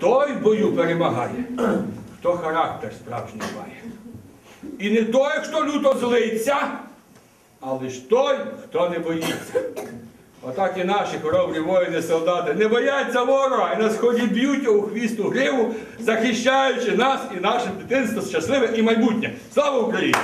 Той в бою перемагає, хто характер справжній має. І не той, хто люто злиться, а лиш той, хто не боїться. Отак і наші хоробрі воїни, солдати не бояться ворога і на сході б'ють у хвіст у гриву, захищаючи нас і наше дитинство щасливе і майбутнє. Слава Україні!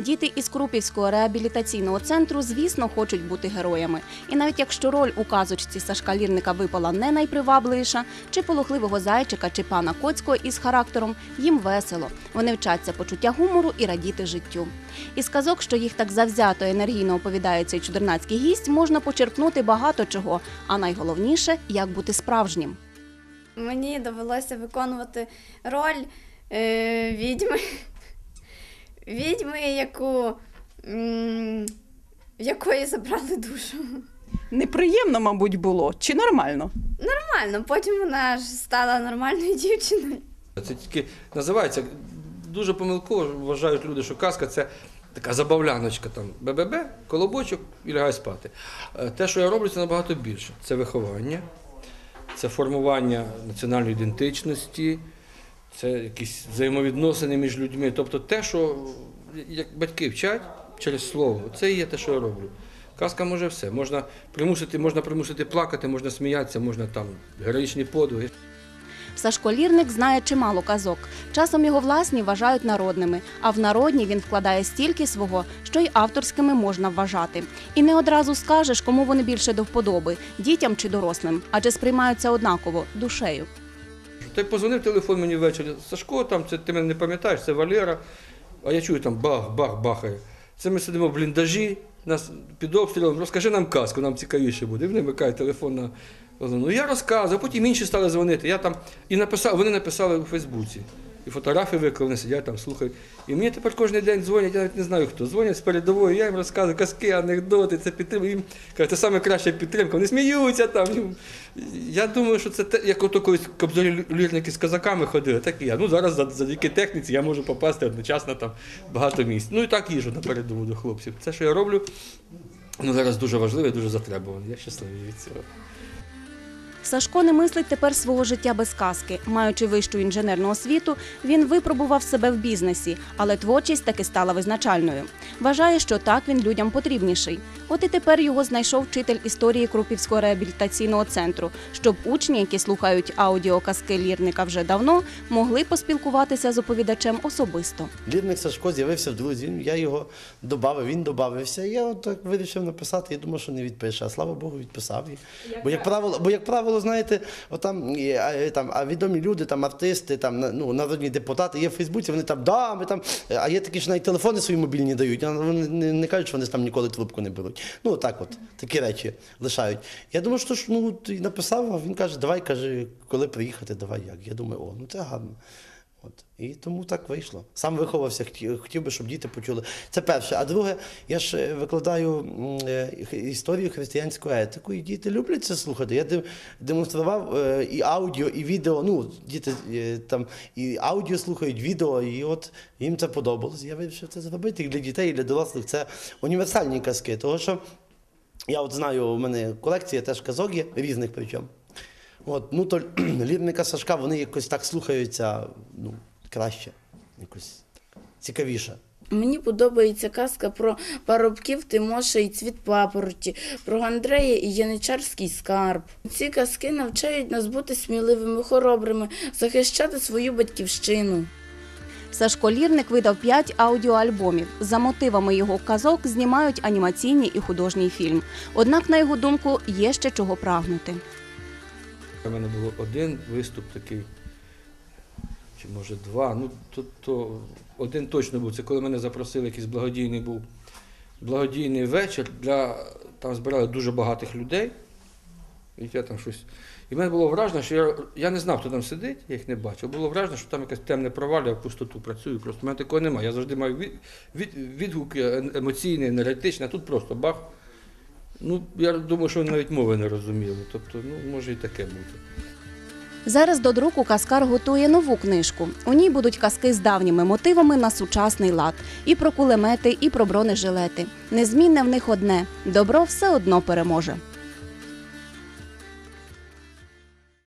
Діти із Крупівського реабілітаційного центру, звісно, хочуть бути героями. І навіть якщо роль у казочці Сашка Лірника випала не найпривабливіша, чи полохливого зайчика, чи пана Коцького із характером, їм весело. Вони вчаться почуття гумору і радіти життю. Із казок, що їх так завзято енергійно оповідає цей чудернацький гість, можна почерпнути багато чого, а найголовніше як бути справжнім. Мені довелося виконувати роль е, відьми. Відьми, яку, м, в якої забрали душу. Неприємно, мабуть, було чи нормально? Нормально, потім вона ж стала нормальною дівчиною. Це тільки називається дуже помилково вважають люди, що казка це така забавляночка там БББ, колобочок і лягай спати. Е, Те, що я роблю, це набагато більше. Це виховання, це формування національної ідентичності, це якісь взаємовідносини між людьми. Тобто те, що як батьки вчать через слово, це і є те, що я роблю. Казка може все. Можна примусити, можна примусити плакати, можна сміятися, можна там героїчні подвиги. Сашко Лірник знає чимало казок. Часом його власні вважають народними, а в народні він вкладає стільки свого, що й авторськими можна вважати. І не одразу скажеш, кому вони більше до вподоби дітям чи дорослим, адже сприймаються однаково душею. Ти позвонив телефон мені ввечері. Сашко, там це ти мене не пам'ятаєш, це Валера. А я чую там бах, бах, бахає. Це ми сидимо в бліндажі, нас під обстрілом. Розкажи нам казку, нам цікавіше буде. І вони вмикають телефон на ну я розказував, потім інші стали дзвонити. Я там і написав, вони написали у Фейсбуці. І фотографії виклали, сидять там, слухають. І мені тепер кожен день дзвонять, я навіть не знаю хто. Дзвонять з передової, я їм розказую казки, анекдоти, це підтримка. Їм кажуть, це саме краща підтримка. Вони сміються там. Я думаю, що це те, як ото колись кобзарі лірники з казаками ходили, так і я. Ну зараз завдяки техніці я можу попасти одночасно там багато місць. Ну і так їжу на передову до хлопців. Це, що я роблю, ну зараз дуже важливо і дуже затребувано. Я щасливий від цього. Сашко не мислить тепер свого життя без казки. Маючи вищу інженерну освіту, він випробував себе в бізнесі, але творчість таки стала визначальною. Вважає, що так він людям потрібніший. От і тепер його знайшов вчитель історії Крупівського реабілітаційного центру, щоб учні, які слухають аудіоказки лірника вже давно, могли поспілкуватися з оповідачем особисто. Лірник Сашко з'явився в друзі, я його додав, він додався. Я от так вирішив написати. Я думав, що не відпише, а слава Богу, відписав. Бо як правило, бо як правило, знаєте, отам а, там, а відомі люди, там артисти, там ну, народні депутати є в Фейсбуці, вони там, да, ми там. А є такі, що навіть телефони свої мобільні дають, а вони не, не кажуть, що вони там ніколи трубку не беруть. Ну так от, такі речі лишають. Я думаю, що ну написав, а він каже, давай каже, коли приїхати, давай як. Я думаю, о, ну це гарно. От. І тому так вийшло. Сам виховався, хотів, би, щоб діти почули. Це перше. А друге, я ж е, викладаю е, історію християнську етику, і діти люблять це слухати. Я де- демонстрував е, і аудіо, і відео. Ну, діти там і аудіо слухають, відео, і от їм це подобалось. Я вирішив це зробити і для дітей, і для дорослих. Це універсальні казки. Того, що я от знаю, у мене колекція теж казок є, різних причому. От, ну то лірника Сашка, вони якось так слухаються ну, краще, якось так, цікавіше. Мені подобається казка про парубків Тимоша і цвіт папороті, про Андрея і Яничарський скарб. Ці казки навчають нас бути сміливими, хоробрими, захищати свою батьківщину. Сашко Лірник видав п'ять аудіоальбомів. За мотивами його казок знімають анімаційний і художній фільм. Однак, на його думку, є ще чого прагнути. У мене було один виступ такий, чи може два. Ну, то, то один точно був. Це коли мене запросили, якийсь благодійний був благодійний вечір. Для, там збирали дуже багатих людей. І я там щось. І мене було враження, що я, я не знав, хто там сидить, я їх не бачив. Було враження, що там якесь темне провалля, в пустоту працюю. Просто в мене такого немає. Я завжди маю від, від, відгуки е- емоційні, енергетичні, а тут просто бах. Ну, я думаю, що навіть мови не розуміли. Тобто, ну, може і таке бути. Зараз до друку Каскар готує нову книжку. У ній будуть казки з давніми мотивами на сучасний лад. І про кулемети, і про бронежилети. Незмінне в них одне добро все одно переможе.